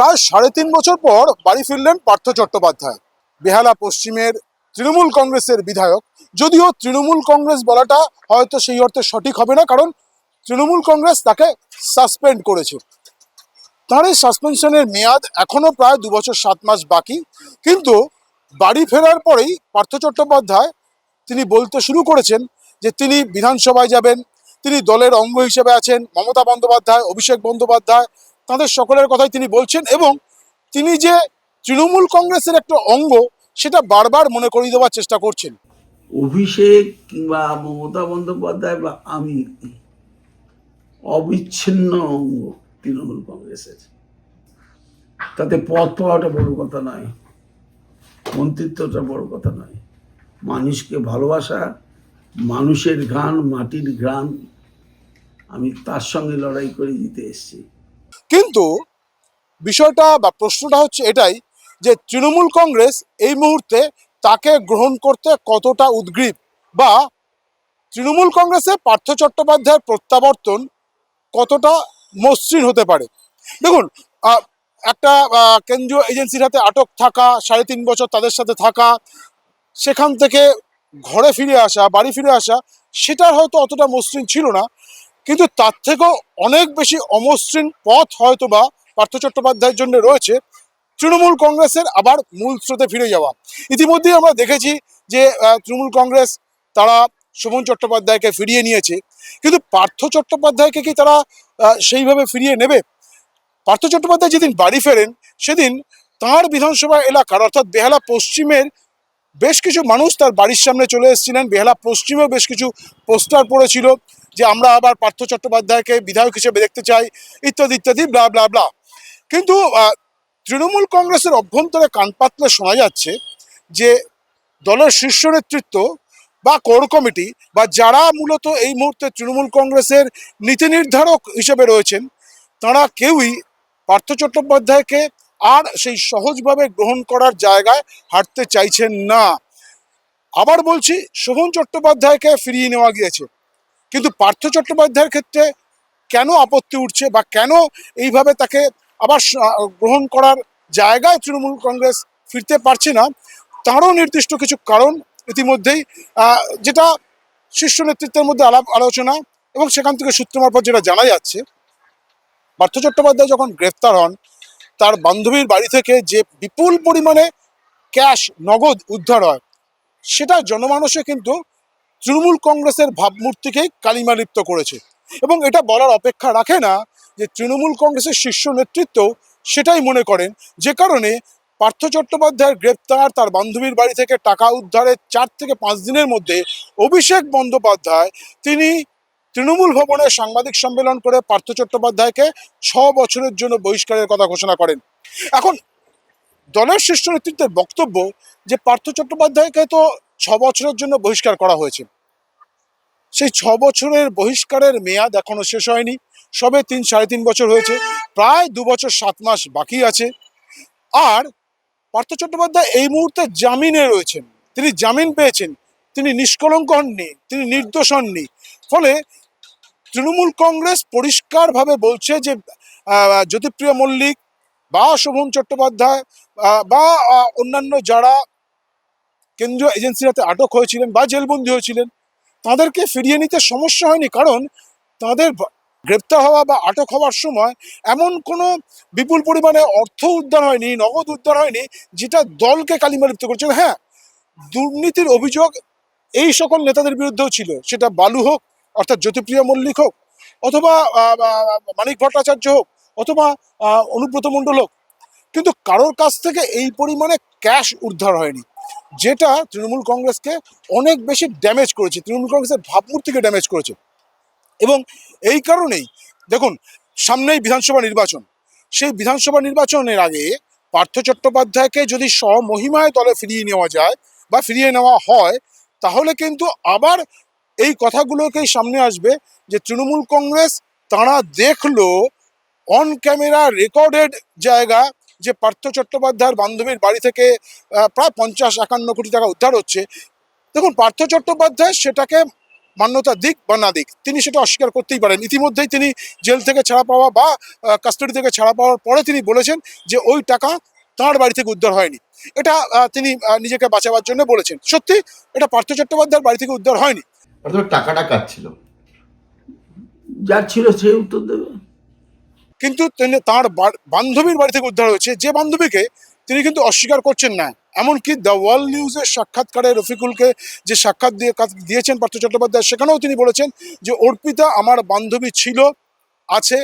প্রায় সাড়ে তিন বছর পর বাড়ি ফিরলেন পার্থ চট্টোপাধ্যায়। বেহালা পশ্চিমের তৃণমূল কংগ্রেসের বিধায়ক। যদিও তৃণমূল কংগ্রেস বলাটা হয়তো সেই অর্থে সঠিক হবে না, কারণ তৃণমূল কংগ্রেস তাকে সাসপেন্ড করেছে। তার এই সাসপেনশনের মেয়াদ এখনও প্রায় দু বছর সাত মাস বাকি। কিন্তু বাড়ি ফেরার পরেই পার্থ চট্টোপাধ্যায় তিনি বলতে শুরু করেছেন যে তিনি বিধানসভায় যাবেন, তিনি দলের অঙ্গ হিসেবে আছেন। মমতা বন্দ্যোপাধ্যায়, অভিষেক বন্দ্যোপাধ্যায় তাদের সকলের কথাই তিনি বলছেন এবং তিনি যে তৃণমূল কংগ্রেসের একটা অঙ্গ, সেটা বারবার মনে করিয়ে দেওয়ার চেষ্টা করছেন। অভিষেক কিংবা মমতা বন্দ্যোপাধ্যায় বা আমি, অবিচ্ছিন্ন অঙ্গ তৃণমূল কংগ্রেসের। তাতে পথ পাওয়াটা বড় কথা নয়, মন্ত্রিত্বটা বড় কথা নয়। মানুষকে ভালোবাসা, মানুষের ঘ্রাণ, মাটির ঘ্রাণ, আমি তার সঙ্গে লড়াই করে জিতে এসেছি। কিন্তু বিষয়টা বা প্রশ্নটা হচ্ছে এটাই যে তৃণমূল কংগ্রেস এই মুহূর্তে তাকে গ্রহণ করতে কতটা উদ্গ্রীব বা তৃণমূল কংগ্রেসে পার্থ চট্টোপাধ্যায়ের প্রত্যাবর্তন কতটা মসৃণ হতে পারে? দেখুন একটা কেন্দ্রীয় এজেন্সির হাতে আটক থাকা, সাড়ে তিন বছর তাদের সাথে থাকা, সেখান থেকে ঘরে ফিরে আসা, বাড়ি ফিরে আসা সেটা হয়তো অতটা মসৃণ ছিল না। কিন্তু তার থেকেও অনেক বেশি অমসৃণ পথ হয়তো বা পার্থ চট্টোপাধ্যায়ের জন্য রয়েছে। তৃণমূল কংগ্রেসের আবার মূল স্রোতে ফিরে যাওয়া। ইতিমধ্যেই আমরা দেখেছি যে তৃণমূল কংগ্রেস তারা শোভন চট্টোপাধ্যায়কে ফিরিয়ে নিয়েছে। কিন্তু পার্থ চট্টোপাধ্যায়কে কি তারা সেইভাবে ফিরিয়ে নেবে? পার্থ চট্টোপাধ্যায় যেদিন বাড়ি ফেরেন, সেদিন তাঁর বিধানসভা এলাকার, অর্থাৎ বেহালা পশ্চিমের বেশ কিছু মানুষ তার বাড়ির সামনে চলে এসেছিলেন। বেহালা পশ্চিমেও বেশ কিছু পোস্টার পড়েছিল। যে আমরা আবার পার্থ চট্টোপাধ্যায়কে বিধায়ক হিসেবে দেখতে চাই, ইত্যাদি ইত্যাদি ব্লা ব্লা ব্লা কিন্তু তৃণমূল কংগ্রেসের অভ্যন্তরে কান পাতলে শোনা যাচ্ছে যে দলের শীর্ষ নেতৃত্ব বা কোর কমিটি বা যারা মূলত এই মুহূর্তে তৃণমূল কংগ্রেসের নীতি নির্ধারক হিসেবে রয়েছেন, তারা কেউই পার্থ চট্টোপাধ্যায়কে আর সেই সহজভাবে গ্রহণ করার জায়গায় হাঁটতে চাইছেন না। আবার বলছি, শোভন চট্টোপাধ্যায়কে ফিরিয়ে নেওয়া গিয়েছে। কিন্তু পার্থ চট্টোপাধ্যায়ের ক্ষেত্রে কেন আপত্তি উঠছে বা কেন এইভাবে তাকে আবার গ্রহণ করার জায়গায় তৃণমূল কংগ্রেস ফিরতে পারছে না, তারও নির্দিষ্ট কিছু কারণ ইতিমধ্যেই যেটা শীর্ষ নেতৃত্বের মধ্যে আলাপ, আলোচনা এবং সেখান থেকে সূত্র মারফত যেটা জানা যাচ্ছে, পার্থ চট্টোপাধ্যায় যখন গ্রেফতার হন, তার বান্ধবীর বাড়ি থেকে যে বিপুল পরিমাণে ক্যাশ, নগদ উদ্ধার হয়, সেটা জনমানসে কিন্তু তৃণমূল কংগ্রেসের ভাবমূর্তিকেই কালিমালিপ্ত করেছে। এবং এটা বলার অপেক্ষা রাখে না যে তৃণমূল কংগ্রেসের শীর্ষ নেতৃত্ব সেটাই মনে করেন। যে কারণে পার্থ চট্টোপাধ্যায়ের গ্রেপ্তার, তার বান্ধবীর বাড়ি থেকে টাকা উদ্ধারের চার থেকে পাঁচ দিনের মধ্যে অভিষেক বন্দ্যোপাধ্যায়, তিনি তৃণমূল ভবনে সাংবাদিক সম্মেলন করে পার্থ চট্টোপাধ্যায়কে ছ বছরের জন্য বহিষ্কারের কথা ঘোষণা করেন। এখন দলের শীর্ষ নেতৃত্বের বক্তব্য যে পার্থ চট্টোপাধ্যায়কে তো ছ বছরের জন্য বহিষ্কার করা হয়েছে। সেই ছ বছরের বহিষ্কারের মেয়াদ এখনও শেষ হয়নি। সবে তিন, সাড়ে তিন বছর হয়েছে। প্রায় দু বছর, সাত মাস বাকি আছে। আর পার্থ চট্টোপাধ্যায় এই মুহূর্তে জামিনে রয়েছেন। তিনি জামিন পেয়েছেন। তিনি নিষ্কলঙ্ক হননি। তিনি নির্দোষ হননি। ফলে তৃণমূল কংগ্রেস পরিষ্কারভাবে বলছে যে জ্যোতিপ্রিয় মল্লিক বা শোভন চট্টোপাধ্যায় বা অন্যান্য যারা কেন্দ্রীয় এজেন্সির হাতে আটক হয়েছিলেন বা জেলবন্দি হয়েছিলেন, তাদেরকে ফিরিয়ে নিতে সমস্যা হয়নি কারণ তাদের গ্রেপ্তার হওয়া বা আটক হওয়ার সময় এমন কোনো বিপুল পরিমাণে অর্থ উদ্ধার হয়নি, নগদ উদ্ধার হয়নি, যেটা দলকে কালিমালিপ্ত করছে। হ্যাঁ দুর্নীতির অভিযোগ এই সকল নেতাদের বিরুদ্ধেও ছিল। সেটা বালু হোক, অর্থাৎ জ্যোতিপ্রিয় মল্লিক হোক, অথবা মানিক ভট্টাচার্য হোক, অথবা অনুব্রত মণ্ডল হোক। কিন্তু কারোর কাছ থেকে এই পরিমাণে ক্যাশ উদ্ধার হয়নি। যেটা তৃণমূল কংগ্রেসকে অনেক বেশি ড্যামেজ করেছে, তৃণমূল কংগ্রেসের ভাবমূর্তিকে ড্যামেজ করেছে। এবং এই কারণেই, দেখুন, সামনেই বিধানসভা নির্বাচন। সেই বিধানসভা নির্বাচনের আগে পার্থ চট্টোপাধ্যায়কে যদি স্বমহিমায় দলে ফিরিয়ে নেওয়া যায় বা ফিরিয়ে নেওয়া হয়, তাহলে কিন্তু আবার এই কথাগুলোকেই সামনে আসবে যে তৃণমূল কংগ্রেস তারা দেখল অন ক্যামেরা রেকর্ডেড জায়গা যে পার্থ চট্টোপাধ্যায়ের বান্ধবীর বাড়ি থেকে প্রায় পঞ্চাশ একান্ন কোটি টাকা উদ্ধার হচ্ছে। দেখুন পার্থ চট্টোপাধ্যায় সেটাকে মান্যতা দিক বা না দিক তিনি সেটা অস্বীকার করতেই পারেন। ইতিমধ্যেই তিনি জেল থেকে ছাড়া পাওয়া বা কাস্টডি থেকে ছাড়া পাওয়ার পরে তিনি বলেছেন যে ওই টাকা তাঁর বাড়ি থেকে উদ্ধার হয়নি। এটা তিনি নিজেকে বাঁচাবার জন্য বলেছেন। সত্যি এটা পার্থ চট্টোপাধ্যায়ের বাড়ি থেকে উদ্ধার হয়নি? টাকাটা কার ছিল? যার ছিল সেই উত্তর দেবে। কিন্তু তিনি তাঁর বান্ধবীর বাড়ি থেকে উদ্ধার হয়েছে। যে বান্ধবীকে তিনি কিন্তু অস্বীকার করছেন না। এমনকি দ্য ওয়ার্ল্ড নিউজের সাক্ষাৎকারে রফিকুলকে যে সাক্ষাৎ দিয়ে দিয়েছেন পার্থ চট্টোপাধ্যায় সেখানেও তিনি বলেছেন যে অর্পিতা আমার বান্ধবী ছিল আছে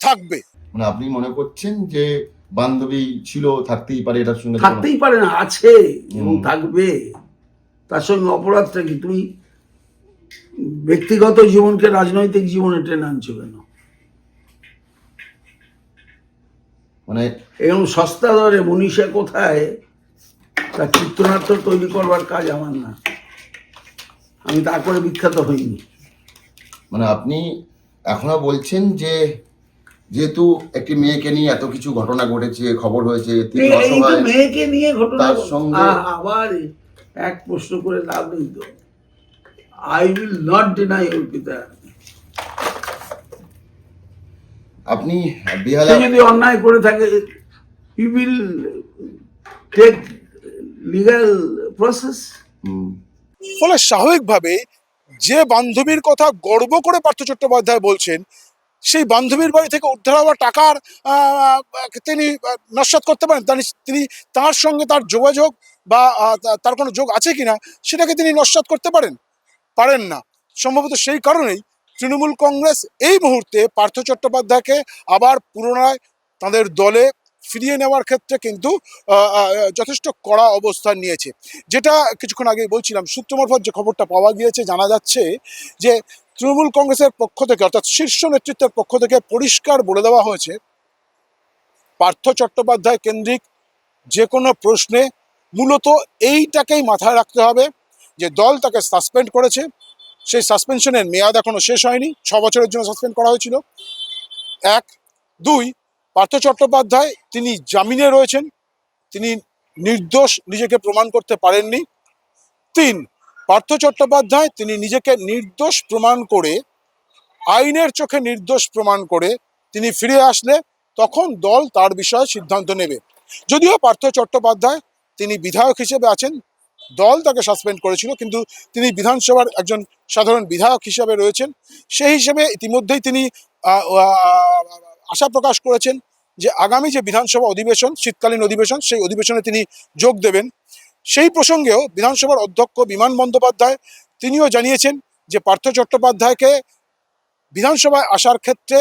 থাকবে। মানে আপনি মনে করছেন যে বান্ধবী ছিল থাকতেই পারে এটার সঙ্গে থাকতেই পারে না আছে এবং থাকবে। তার সঙ্গে অপরাধটা কি? তুমি ব্যক্তিগত জীবনকে রাজনৈতিক জীবনে টেনে আনছো কেন? মানে এরকম সস্তা দরে মনীষা কোথায়? তার চিত্রনাট্য তৈরি করবার কাজ আমার না। আমি তা করে বিখ্যাত হইনি। মানে আপনি এখনও বলছেন যে যেহেতু একটি মেয়েকে নিয়ে এত কিছু ঘটনা ঘটেছে খবর হয়েছে মেয়েকে নিয়ে ঘটনা তার সঙ্গে- আবার এক প্রশ্ন করে লাভ নেই তো। I will not deny Arpita আপনি বেহালা যদি অন্যায় করে থাকে you will take legal process ফলে স্বাভাবিকভাবে যে বান্ধবীর কথা গর্ব করে পার্থ চট্টোপাধ্যায় বলছেন সেই বান্ধবীর বাড়ি থেকে উদ্ধার হওয়া টাকার আহ, তিনি নস্যাৎ করতে পারেন। তিনি তার সঙ্গে তার যোগাযোগ বা তার কোনো যোগ আছে কিনা সেটাকে তিনি নস্যাৎ করতে পারেন? পারেন না। সম্ভবত সেই কারণেই তৃণমূল কংগ্রেস এই মুহূর্তে পার্থ চট্টোপাধ্যায়কে আবার পুনরায় তাদের দলে ফিরিয়ে নেওয়ার ক্ষেত্রে কিন্তু যথেষ্ট কড়া অবস্থান নিয়েছে। যেটা কিছুক্ষণ আগে বলছিলাম সূত্র মারফত যে খবরটা পাওয়া গিয়েছে, জানা যাচ্ছে যে তৃণমূল কংগ্রেসের পক্ষ থেকে, অর্থাৎ শীর্ষ নেতৃত্বের পক্ষ থেকে পরিষ্কার বলে দেওয়া হয়েছে, পার্থ চট্টোপাধ্যায় কেন্দ্রিক যে কোনো প্রশ্নে মূলত এইটাকেই মাথায় রাখতে হবে যে দল তাকে সাসপেন্ড করেছে। সেই সাসপেনশনের মেয়াদ এখনও শেষ হয়নি। ছ বছরের জন্য সাসপেন্ড করা হয়েছিল। এক। দুই, পার্থ চট্টোপাধ্যায় তিনি জামিনে রয়েছেন। তিনি নির্দোষ, নিজেকে প্রমাণ করতে পারেননি। তিন, পার্থ চট্টোপাধ্যায় তিনি নিজেকে নির্দোষ প্রমাণ করে, আইনের চোখে নির্দোষ প্রমাণ করে তিনি ফিরে আসলে তখন দল তার বিষয়ে সিদ্ধান্ত নেবে। যদিও পার্থ চট্টোপাধ্যায় তিনি বিধায়ক হিসেবে আছেন দল তাকে সাসপেন্ড করেছিল, কিন্তু তিনি বিধানসভার একজন সাধারণ বিধায়ক হিসেবে রয়েছেন। সেই হিসেবে ইতিমধ্যেই তিনি আশা প্রকাশ করেছেন যে আগামী যে বিধানসভা অধিবেশন, শীতকালীন অধিবেশন, সেই অধিবেশনে তিনি যোগ দেবেন। সেই প্রসঙ্গেও বিধানসভার অধ্যক্ষ বিমান বন্দ্যোপাধ্যায় তিনিও জানিয়েছেন যে পার্থ চট্টোপাধ্যায়কে বিধানসভায় আসার ক্ষেত্রে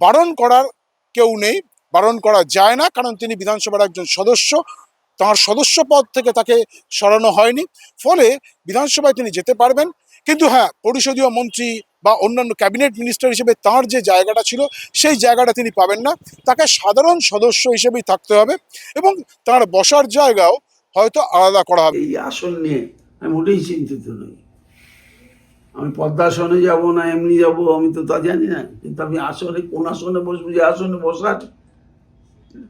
বারণ করার কেউ নেই, বারণ করা যায় না, কারণ তিনি বিধানসভার একজন সদস্য। তাঁর সদস্য পদ থেকে তাকে সরানো হয়নি। ফলে বিধানসভায় তিনি যেতে পারবেন। কিন্তু হ্যাঁ পরিষদীয় মন্ত্রী বা অন্যান্য ক্যাবিনেট মিনিস্টার হিসেবে তার যে জায়গাটা ছিল, সেই জায়গাটা তিনি পাবেন না। তাকে সাধারণ সদস্য হিসেবেই থাকতে হবে এবং তার বসার জায়গাও হয়তো আলাদা করা হবে। এই আসন নিয়ে আমি মোটেই চিন্তিত নই। আমি পদ্মাসনে যাব না, এমনি যাব, আমি তো তা জানি না। কিন্তু আমি আসনে, কোন আসনে বসবো? যে আসনে বসার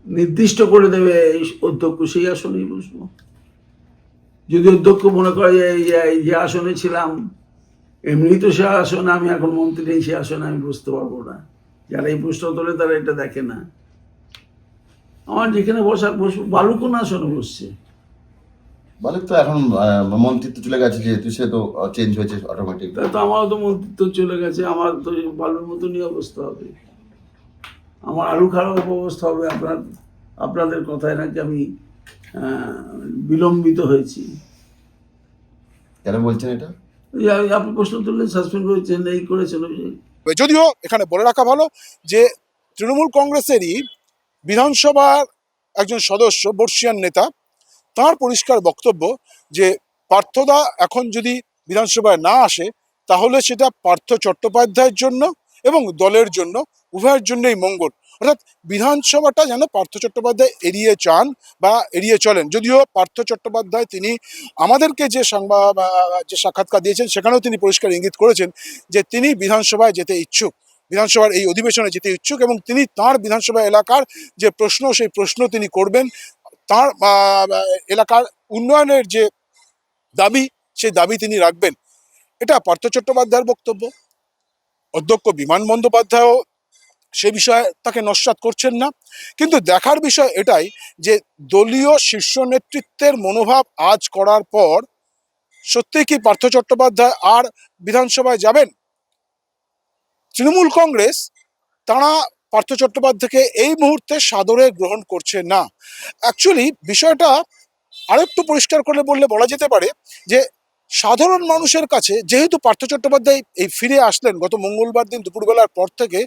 নির্দিষ্ট করে দেবে এই অধ্যক্ষ সেই আসনেই বসবো। যদি অধ্যক্ষ মনে করে যে এই যে- আসনে ছিলাম এমনি তো সে আসনে আমি এখন মন্ত্রী নেই সে আসনে আমি বসতে পারব না। যারা এই প্রশ্ন তোলে তারা এটা দেখে না। আমার যেখানে বসার বসবো বালু কোন আসনে বসছে? বলে তো এখন মন্ত্রিত্ব চলে গেছে যেহেতু সে তো চেঞ্জ হয়েছে অটোমেটিক তা তো আমারও তো মন্ত্রিত্ব চলে গেছে আমার তো বালুর মতনই অবস্থা হবে। আমার আরও খারাপ অবস্থা হবে আপনার আপনাদের কথায় নাকি আমি বিলম্বিত হয়েছি। কেন বলছেন এটা? আপনি প্রশ্ন তুললেন সাসপেন্ড করেছেন এই করেছেন যদিও এখানে বলে রাখা ভালো যে তৃণমূল কংগ্রেসেরই বিধানসভার একজন সদস্য বর্ষিয়ান নেতা তার পরিষ্কার বক্তব্য যে পার্থদা এখন যদি বিধানসভায় না আসে তাহলে সেটা পার্থ চট্টোপাধ্যায়ের জন্য এবং দলের জন্য, উভয়ের জন্যই মঙ্গল। অর্থাৎ বিধানসভাটা যেন পার্থ চট্টোপাধ্যায় এড়িয়ে চান বা এড়িয়ে চলেন। যদিও পার্থ চট্টোপাধ্যায় তিনি আমাদেরকে যে সংবাদ যে সাক্ষাৎকার দিয়েছেন, সেখানেও তিনি পরিষ্কার ইঙ্গিত করেছেন যে তিনি বিধানসভায় যেতে ইচ্ছুক। বিধানসভার এই অধিবেশনে যেতে ইচ্ছুক এবং তিনি তার বিধানসভা এলাকার যে প্রশ্ন, সেই প্রশ্ন তিনি করবেন। তার এলাকার উন্নয়নের যে দাবি, সেই দাবি তিনি রাখবেন। এটা পার্থ চট্টোপাধ্যায়ের বক্তব্য। অধ্যক্ষ বিমান বন্দ্যোপাধ্যায়ও সে বিষয়ে তাকে নস্বাত করছেন না। কিন্তু দেখার বিষয় এটাই যে দলীয় শীর্ষ নেতৃত্বের মনোভাব আজ করার পর সত্যি কি পার্থ চট্টোপাধ্যায় আর বিধানসভায় যাবেন? তৃণমূল কংগ্রেস তারা পার্থ চট্টোপাধ্যায়কে এই মুহূর্তে সাদরে গ্রহণ করছে না। অ্যাকচুয়ালি বিষয়টা আরেকটু পরিষ্কার করে বললে বলা যেতে পারে যে সাধারণ মানুষের কাছে, যেহেতু পার্থ চট্টোপাধ্যায় এই ফিরে আসলেন গত মঙ্গলবার দিন দুপুরবেলার পর থেকে,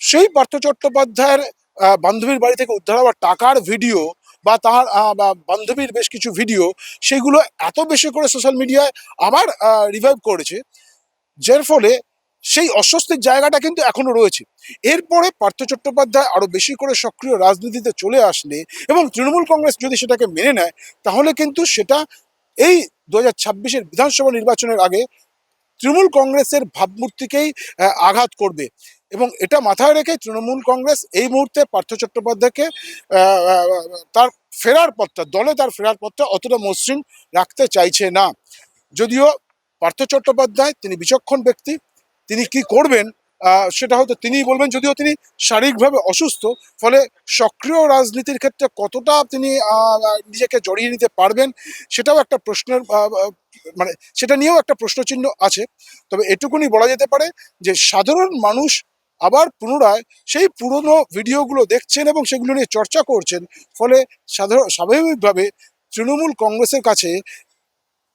সেই পার্থ চট্টোপাধ্যায়ের বান্ধবীর বাড়ি থেকে উদ্ধার হওয়া টাকার ভিডিও বা তার বান্ধবীর বেশ কিছু ভিডিও, সেগুলো এত বেশি করে সোশ্যাল মিডিয়ায় আবার রিভাইভ করেছে, যার ফলে সেই অস্বস্তির জায়গাটা কিন্তু এখনও রয়েছে। এরপরে পার্থ চট্টোপাধ্যায় আরও বেশি করে সক্রিয় রাজনীতিতে চলে আসলে এবং তৃণমূল কংগ্রেস যদি সেটাকে মেনে নেয়, তাহলে কিন্তু সেটা এই দু হাজার বিধানসভা নির্বাচনের আগে তৃণমূল কংগ্রেসের ভাবমূর্তিকেই আঘাত করবে। এবং এটা মাথায় রেখে তৃণমূল কংগ্রেস এই মুহূর্তে পার্থ চট্টোপাধ্যায়কে তার ফেরার পথটা, দলে তার ফেরার পথটা অতটা মসৃণ রাখতে চাইছে না। যদিও পার্থ চট্টোপাধ্যায় তিনি বিচক্ষণ ব্যক্তি, তিনি কি করবেন সেটা হয়তো তিনিই বলবেন। যদিও তিনি শারীরিকভাবে অসুস্থ, ফলে সক্রিয় রাজনীতির ক্ষেত্রে কতটা তিনি নিজেকে জড়িয়ে নিতে পারবেন, সেটাও একটা প্রশ্নের মানে সেটা নিয়েও একটা প্রশ্নচিহ্ন আছে। তবে এটুকুনি বলা যেতে পারে যে, সাধারণ মানুষ আবার পুনরায় সেই পুরনো ভিডিওগুলো দেখছেন এবং সেগুলো নিয়ে চর্চা করছেন, ফলে সাধারণ, স্বাভাবিকভাবে তৃণমূল কংগ্রেসের কাছে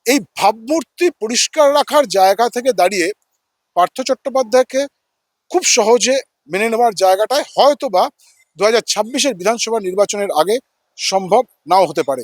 এই ভাবমূর্তি পরিষ্কার রাখার জায়গা থেকে দাঁড়িয়ে পার্থ চট্টোপাধ্যায়কে খুব সহজে মেনে নেওয়ার জায়গাটায় হয়তো বা দু হাজার ছাব্বিশের বিধানসভা নির্বাচনের আগে সম্ভব নাও হতে পারে।